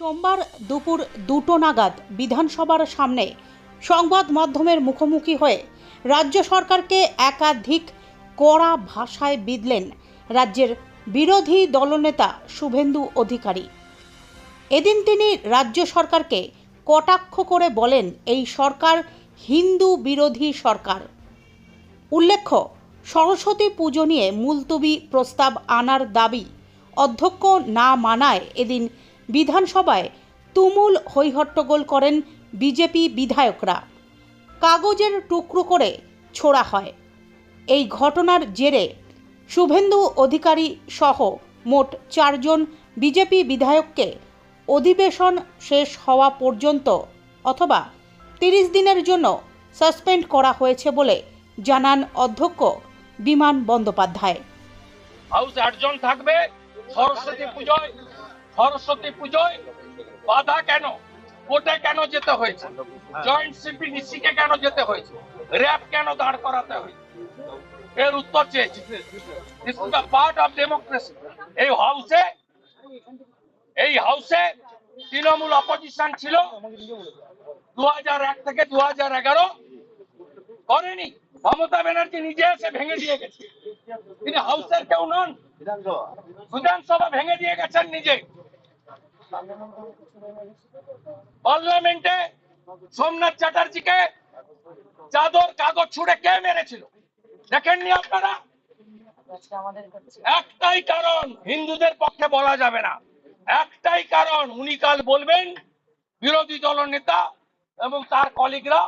সোমবার দুপুর দুটো নাগাদ বিধানসভার সামনে সংবাদ মাধ্যমের মুখোমুখি হয়ে রাজ্য সরকারকে একাধিক কড়া ভাষায় বিদলেন রাজ্যের বিরোধী দলনেতা শুভেন্দু অধিকারী। এদিন তিনি রাজ্য সরকারকে কটাক্ষ করে বলেন, এই সরকার হিন্দু বিরোধী সরকার। উল্লেখ্য, সরস্বতী পুজো নিয়ে মুলতবি প্রস্তাব আনার দাবি অধ্যক্ষ না মানায় এদিন বিধানসভায় তুমুল হৈহট্টগোল করেন বিজেপি বিধায়করা। কাগজের টুকরো করে ছোড়া হয়। এই ঘটনার জেরে শুভেন্দু অধিকারী সহ মোট চারজন বিজেপি বিধায়ককে অধিবেশন শেষ হওয়া পর্যন্ত অথবা তিরিশ দিনের জন্য সাসপেন্ড করা হয়েছে বলে জানান অধ্যক্ষ বিমান বন্দ্যোপাধ্যায়। হাউস আটজন থাকবে, সরস্বতী সরস্বতী পুজোয় বাধা কেন? কোর্টে কেন যেতে হয়েছে? জয়েন্ট সিপিডিসি কে কেন যেতে হয়েছে? র্যাব কেন দাঁড় করাতে হয়েছে? এর উত্তর চেয়েছি। This is part of democracy এই হাউসে এই হাউসে তৃণমূল অপোজিশন ছিল দু হাজার এক থেকে দু হাজার এগারো। করেনি। মমতা ব্যানার্জি নিজে এসে ভেঙে দিয়ে গেছে। তিনি হাউসের কেউ নন। বিধানসভা ভেঙে দিয়ে গেছেন নিজে। পার্লামেন্টে সোমনাথ চ্যাটার্জিকে চাদর, কাগজ ছুড়ে কে মেরেছিল? দেখেননি আপনারা? একটাই কারণ হিন্দুদের পক্ষে বলা যাবে না। একটাই কারণ, উনি কাল বলবেন, বিরোধী দল নেতা এবং তার কলিগরা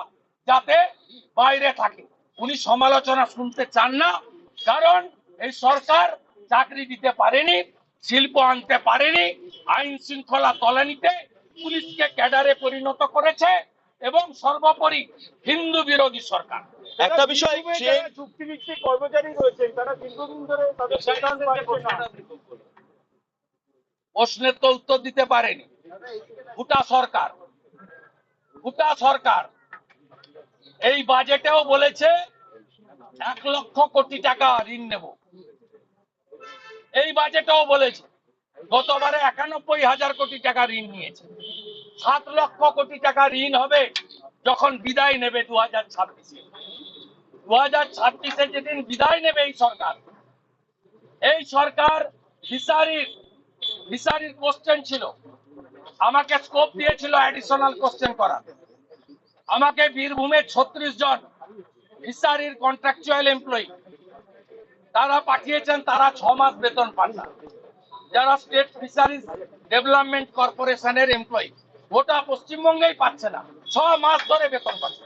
যাতে বাইরে থাকে। উনি সমালোচনা শুনতে চান না, কারণ এই সরকার চাকরি দিতে পারেনি, শিল্প আনতে পারেনি আইন শৃঙ্খলা তলানিতে পুলিশকে ক্যাডারে পরিণত করেছে এবং সর্বোপরি হিন্দু বিরোধী সরকার। একটা বিষয় চুক্তিভিত্তিক কর্মচারী রয়েছেন তারা দীর্ঘদিন ধরে প্রশ্নের তো উত্তর দিতে পারেনি। গোটা সরকার গোটা সরকার এই বাজেটেও বলেছে এক লক্ষ কোটি টাকা ঋণ নেব। এই বাজেটেও বলেছে গতবারে একানব্বই হাজার কোটি টাকা ঋণ নিয়েছে। সাত লক্ষ কোটি টাকা ঋণ হবে যখন বিদায় নেবে দু হাজার ছাব্বিশে। দু হাজার ছাব্বিশে যেদিন বিদায় নেবে এই সরকার এই সরকার ফিসারির ফিসারির কোশ্চেন ছিল। আমাকে স্কোপ দিয়েছিল অ্যাডিশনাল কোশ্চেন করা আমাকে বীরভূমের ছত্রিশ জন ফিসারির কন্ট্রাকচুয়াল এমপ্লয়ি তারা পাঠিয়েছেন, তারা ছ মাস বেতন পান না যারা স্টেট ফিশারিজ ডেভেলপমেন্ট কর্পোরেশনের এমপ্লয়ি গোটা পশ্চিমবঙ্গেই পাচ্ছে না ছ মাস ধরে বেতন পাচ্ছে।